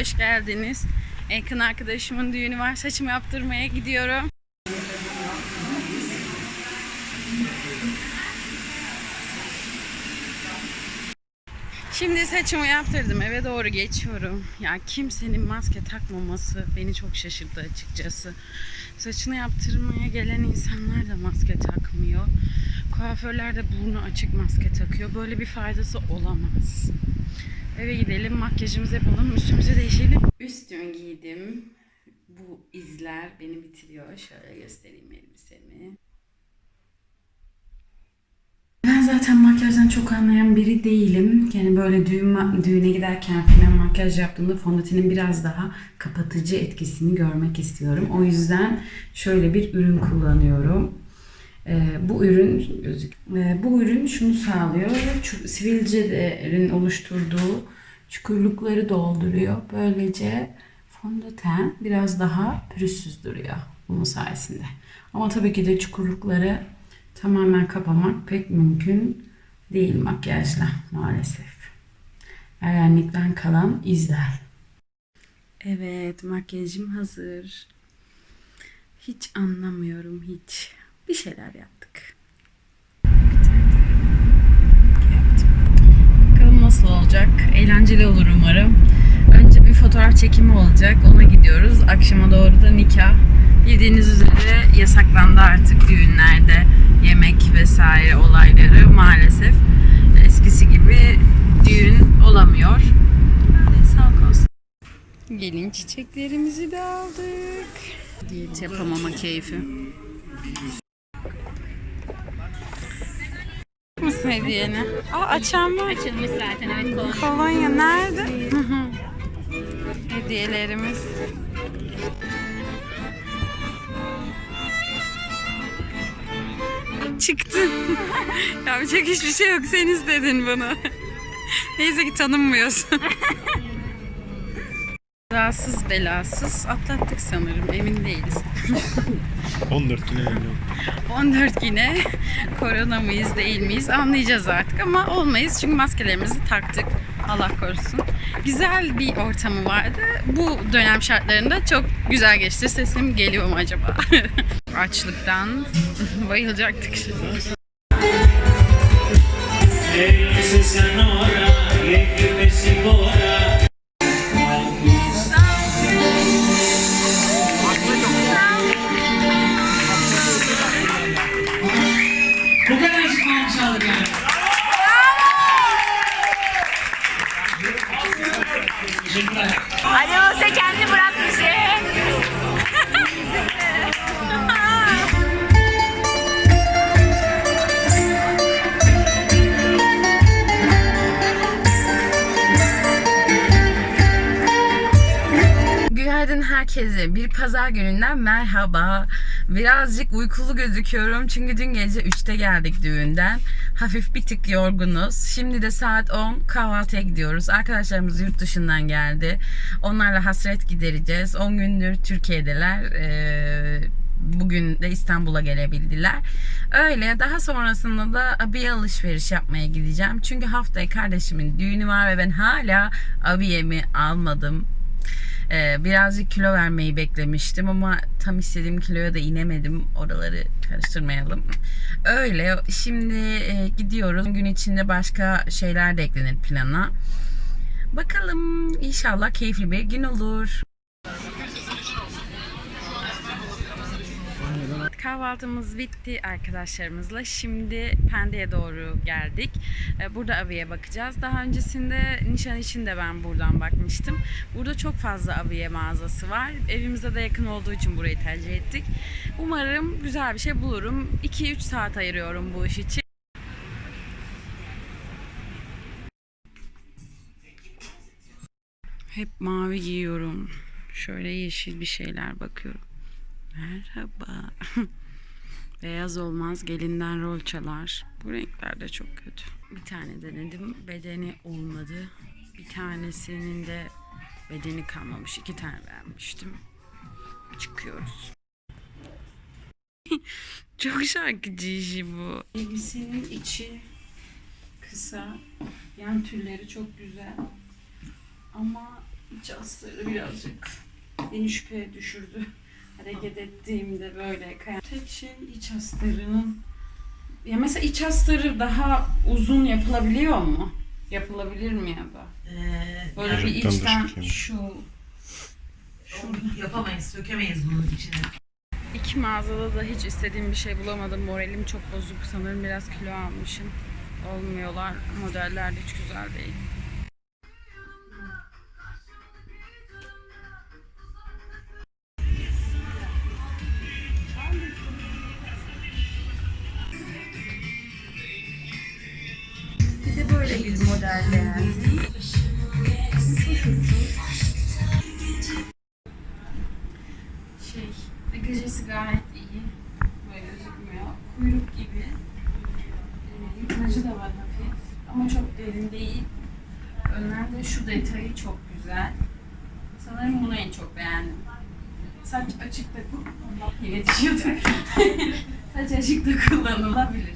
hoş geldiniz. Yakın arkadaşımın düğünü var. Saçımı yaptırmaya gidiyorum. Şimdi saçımı yaptırdım. Eve doğru geçiyorum. Ya kimsenin maske takmaması beni çok şaşırttı açıkçası. Saçını yaptırmaya gelen insanlar da maske takmıyor. Kuaförler de burnu açık maske takıyor. Böyle bir faydası olamaz. Eve gidelim, makyajımızı yapalım, üstümüzü değişelim. Üstümü giydim. Bu izler beni bitiriyor. Şöyle göstereyim elbisemi. Ben zaten makyajdan çok anlayan biri değilim. Yani böyle düğün, düğüne giderken falan makyaj yaptığımda fondötenin biraz daha kapatıcı etkisini görmek istiyorum. O yüzden şöyle bir ürün kullanıyorum. Ee, bu ürün. Ee, bu ürün şunu sağlıyor. Sivilcelerin oluşturduğu çukurlukları dolduruyor. Böylece fondöten biraz daha pürüzsüz duruyor bunun sayesinde. Ama tabii ki de çukurlukları tamamen kapamak pek mümkün değil makyajla maalesef. Ergenlikten kalan izler. Evet makyajım hazır. Hiç anlamıyorum hiç. Bir şeyler yaptık. Bakalım nasıl olacak. Eğlenceli olur umarım. Önce bir fotoğraf çekimi olacak. Ona gidiyoruz. Akşama doğru da nikah. Bildiğiniz üzere yasaklandı artık düğünlerde yemek vesaire olayları maalesef eskisi gibi düğün olamıyor. Sağlık olsun. Gelin çiçeklerimizi de aldık. Diyet yapamama keyfi. Hediyeni? Aa açan var. Açılmış zaten evet kolonya. Kolonya nerede? Hı hı. Hediyelerimiz. Çıktı. Yapacak hiçbir şey yok. Sen istedin bunu. Neyse ki tanınmıyorsun. Kazasız belasız atlattık sanırım. Emin değiliz. 14 güne öyle. 14 güne korona mıyız değil miyiz anlayacağız artık ama olmayız çünkü maskelerimizi taktık. Allah korusun. Güzel bir ortamı vardı. Bu dönem şartlarında çok güzel geçti. Sesim geliyor mu acaba? Açlıktan bayılacaktık. Eylesi Ali olsa kendi bırakmış. Günaydın herkese. Bir pazar gününden merhaba. Birazcık uykulu gözüküyorum çünkü dün gece 3'te geldik düğünden. Hafif bir tık yorgunuz. Şimdi de saat 10 kahvaltıya gidiyoruz. Arkadaşlarımız yurt dışından geldi. Onlarla hasret gidereceğiz. 10 gündür Türkiye'deler. Ee, bugün de İstanbul'a gelebildiler. Öyle daha sonrasında da abiye alışveriş yapmaya gideceğim. Çünkü haftaya kardeşimin düğünü var ve ben hala abiyemi almadım. Ee, birazcık kilo vermeyi beklemiştim ama tam istediğim kiloya da inemedim. Oraları karıştırmayalım. Öyle. Şimdi e, gidiyoruz. Gün içinde başka şeyler de eklenir plana. Bakalım inşallah keyifli bir gün olur. Kahvaltımız bitti arkadaşlarımızla. Şimdi Pende'ye doğru geldik. Ee, Burada abiye bakacağız. Daha öncesinde nişan için de ben buradan bakmıştım. Burada çok fazla abiye mağazası var. Evimize de yakın olduğu için burayı tercih ettik. Umarım güzel bir şey bulurum. 2-3 saat ayırıyorum bu iş için. Hep mavi giyiyorum. Şöyle yeşil bir şeyler bakıyorum. Merhaba. Beyaz olmaz gelinden rol çalar. Bu renkler de çok kötü. Bir tane denedim. Bedeni olmadı. Bir tanesinin de bedeni kalmamış. İki tane beğenmiştim. Çıkıyoruz. çok şarkıcı işi bu. Elbisenin içi kısa. Yan tülleri çok güzel. Ama İç astarı birazcık beni şüpheye düşürdü. Hareket ettiğimde böyle kayan. Tek şey iç astarının ya mesela iç astarı daha uzun yapılabiliyor mu? Yapılabilir mi ya da? Ee, Böyle bir Gerçekten içten iyi. şu yapamayız, sökemeyiz bunun içine. İki mağazada da hiç istediğim bir şey bulamadım. Moralim çok bozuk. Sanırım biraz kilo almışım. Olmuyorlar. Modeller de hiç güzel değil. Böyle bir model beğendim. Şey, bagajesi gayet iyi. Böyle gözükmüyor. Kuyruk gibi. Yıkmacı da var hafif. Ama çok derin değil. Önlerde şu detayı çok güzel. Sanırım bunu en çok beğendim. Saç açıkta düşüyordu. Saç açıkta kullanılabilir.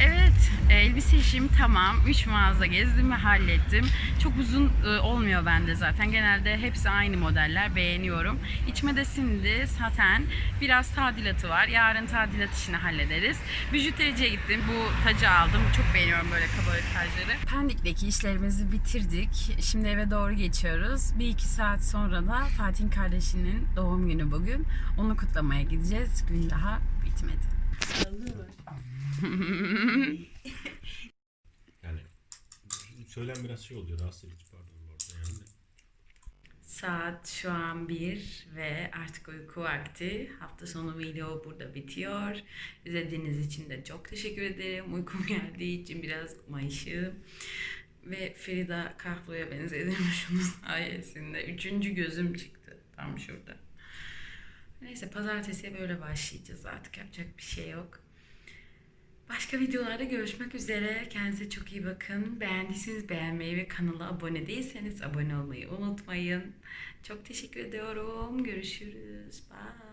Evet, e, elbise işim tamam. 3 mağaza gezdim ve hallettim. Çok uzun e, olmuyor bende zaten. Genelde hepsi aynı modeller. Beğeniyorum. İçime de sindi. Saten. Biraz tadilatı var. Yarın tadilat işini hallederiz. Bijutericiye gittim. Bu tacı aldım. Çok beğeniyorum böyle kabarık tacları. Pendik'teki işlerimizi bitirdik. Şimdi eve doğru geçiyoruz. Bir iki saat sonra da Fatih'in kardeşinin doğum günü bugün. Onu kutlamaya gideceğiz. Gün daha bitmedi. Yani söylem biraz şey oluyor rahatsız edici pardon bu arada yani. Saat şu an 1 ve artık uyku vakti. Hafta sonu video burada bitiyor. İzlediğiniz için de çok teşekkür ederim. Uykum geldiği için biraz mayışığım. Ve Frida Kahlo'ya benzedim şunun sayesinde. Üçüncü gözüm çıktı tam şurada. Neyse pazartesiye böyle başlayacağız artık yapacak bir şey yok. Başka videolarda görüşmek üzere. Kendinize çok iyi bakın. Beğendiyseniz beğenmeyi ve kanala abone değilseniz abone olmayı unutmayın. Çok teşekkür ediyorum. Görüşürüz. Bye.